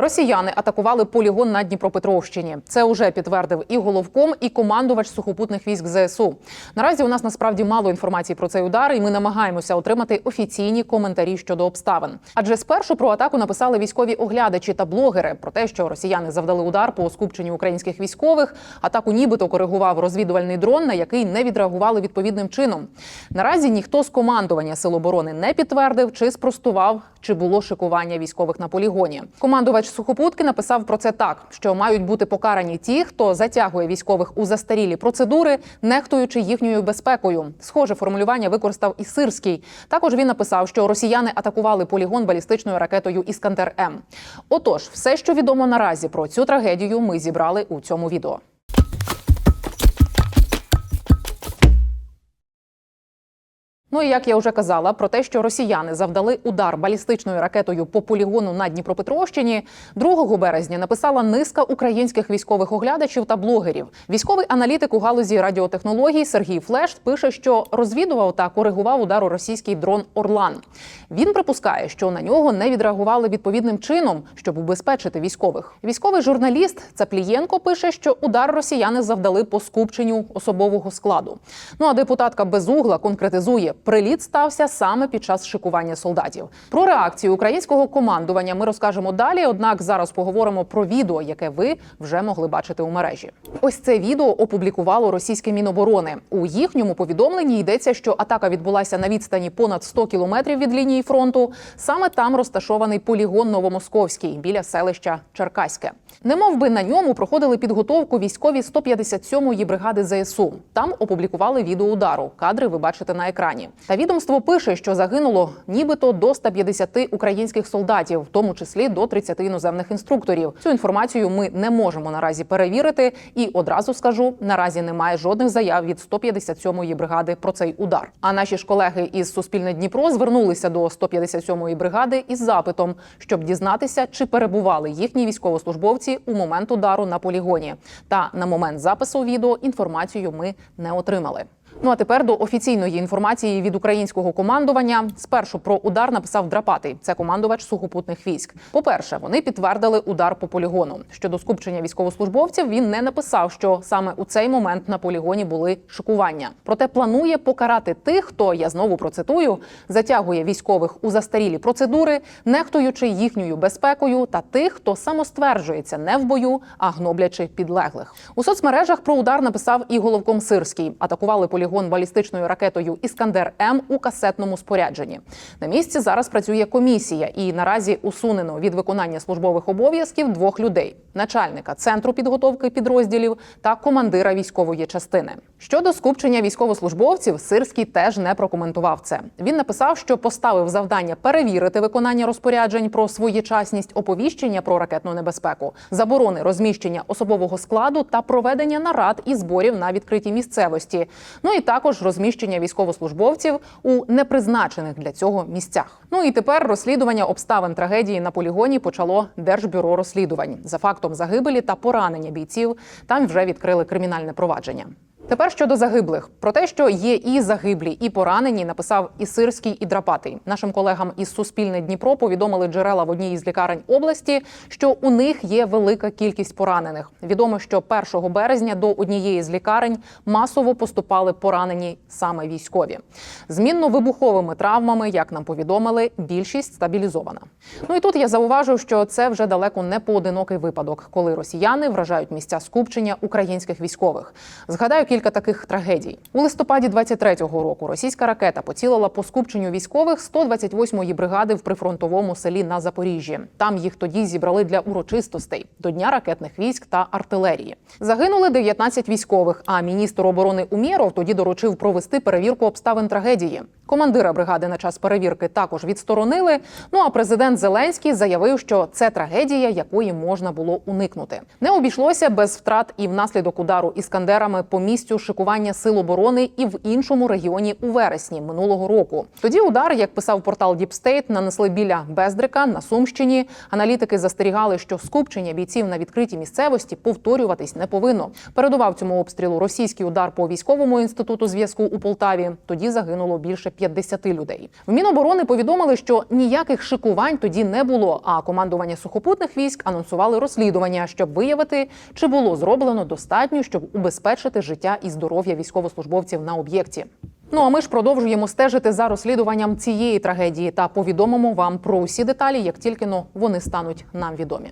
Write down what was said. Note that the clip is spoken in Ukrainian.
Росіяни атакували полігон на Дніпропетровщині. Це уже підтвердив і головком, і командувач сухопутних військ ЗСУ. Наразі у нас насправді мало інформації про цей удар, і ми намагаємося отримати офіційні коментарі щодо обставин. Адже спершу про атаку написали військові оглядачі та блогери про те, що росіяни завдали удар по скупченню українських військових. Атаку нібито коригував розвідувальний дрон, на який не відреагували відповідним чином. Наразі ніхто з командування сил оборони не підтвердив чи спростував, чи було шикування військових на полігоні. Командувач сухопутки написав про це так: що мають бути покарані ті, хто затягує військових у застарілі процедури, нехтуючи їхньою безпекою. Схоже формулювання використав і Сирський. Також він написав, що росіяни атакували полігон балістичною ракетою Іскандер М. Отож, все, що відомо наразі про цю трагедію, ми зібрали у цьому відео. Ну і як я вже казала, про те, що росіяни завдали удар балістичною ракетою по полігону на Дніпропетровщині, 2 березня написала низка українських військових оглядачів та блогерів. Військовий аналітик у галузі радіотехнологій Сергій Флеш пише, що розвідував та коригував удару російський дрон Орлан. Він припускає, що на нього не відреагували відповідним чином, щоб убезпечити військових. Військовий журналіст Цаплієнко пише, що удар росіяни завдали по скупченню особового складу. Ну а депутатка Безугла конкретизує. Приліт стався саме під час шикування солдатів. Про реакцію українського командування ми розкажемо далі. Однак зараз поговоримо про відео, яке ви вже могли бачити у мережі. Ось це відео опублікувало російське міноборони. У їхньому повідомленні йдеться, що атака відбулася на відстані понад 100 кілометрів від лінії фронту. Саме там розташований полігон Новомосковський біля селища Черкаське. Немов би на ньому проходили підготовку військові 157-ї бригади ЗСУ. Там опублікували відео удару. Кадри ви бачите на екрані. Та відомство пише, що загинуло нібито до 150 українських солдатів, в тому числі до 30 іноземних інструкторів. Цю інформацію ми не можемо наразі перевірити. І одразу скажу: наразі немає жодних заяв від 157-ї бригади про цей удар. А наші ж колеги із Суспільне Дніпро звернулися до 157-ї бригади із запитом, щоб дізнатися, чи перебували їхні військовослужбовці у момент удару на полігоні. Та на момент запису відео інформацію ми не отримали. Ну а тепер до офіційної інформації від українського командування. Спершу про удар написав Драпатий. Це командувач сухопутних військ. По-перше, вони підтвердили удар по полігону. Щодо скупчення військовослужбовців, він не написав, що саме у цей момент на полігоні були шокування. Проте планує покарати тих, хто я знову процитую, затягує військових у застарілі процедури, нехтуючи їхньою безпекою, та тих, хто самостверджується не в бою, а гноблячи підлеглих. У соцмережах про удар написав і головком Сирський. Атакували полігон балістичною ракетою Іскандер М у касетному спорядженні. На місці зараз працює комісія, і наразі усунено від виконання службових обов'язків двох людей: начальника центру підготовки підрозділів та командира військової частини. Щодо скупчення військовослужбовців, Сирський теж не прокоментував це. Він написав, що поставив завдання перевірити виконання розпоряджень про своєчасність оповіщення про ракетну небезпеку, заборони розміщення особового складу та проведення нарад і зборів на відкритій місцевості. Ну і також розміщення військовослужбовців у непризначених для цього місцях. Ну і тепер розслідування обставин трагедії на полігоні почало Держбюро розслідувань за фактом загибелі та поранення бійців. Там вже відкрили кримінальне провадження. Тепер щодо загиблих, про те, що є і загиблі, і поранені, написав і Сирський, і Драпатий. Нашим колегам із Суспільне Дніпро повідомили джерела в одній із лікарень області, що у них є велика кількість поранених. Відомо, що 1 березня до однієї з лікарень масово поступали поранені саме військові. Змінно вибуховими травмами, як нам повідомили, більшість стабілізована. Ну і тут я зауважу, що це вже далеко не поодинокий випадок, коли росіяни вражають місця скупчення українських військових. Згадаю кілька таких трагедій. У листопаді 23-го року російська ракета поцілила по скупченню військових 128-ї бригади в прифронтовому селі на Запоріжжі. Там їх тоді зібрали для урочистостей до дня ракетних військ та артилерії. Загинули 19 військових. А міністр оборони Умєров тоді доручив провести перевірку обставин трагедії. Командира бригади на час перевірки також відсторонили. Ну а президент Зеленський заявив, що це трагедія, якої можна було уникнути. Не обійшлося без втрат і внаслідок удару іскандерами по місті місцю шикування сил оборони і в іншому регіоні у вересні минулого року. Тоді удар, як писав портал State, нанесли біля Бездрика на Сумщині. Аналітики застерігали, що скупчення бійців на відкритій місцевості повторюватись не повинно. Передував цьому обстрілу російський удар по військовому інституту зв'язку у Полтаві. Тоді загинуло більше 50 людей. В Міноборони повідомили, що ніяких шикувань тоді не було. А командування сухопутних військ анонсували розслідування, щоб виявити, чи було зроблено достатньо, щоб убезпечити життя і здоров'я військовослужбовців на об'єкті. Ну а ми ж продовжуємо стежити за розслідуванням цієї трагедії та повідомимо вам про усі деталі, як тільки но вони стануть нам відомі.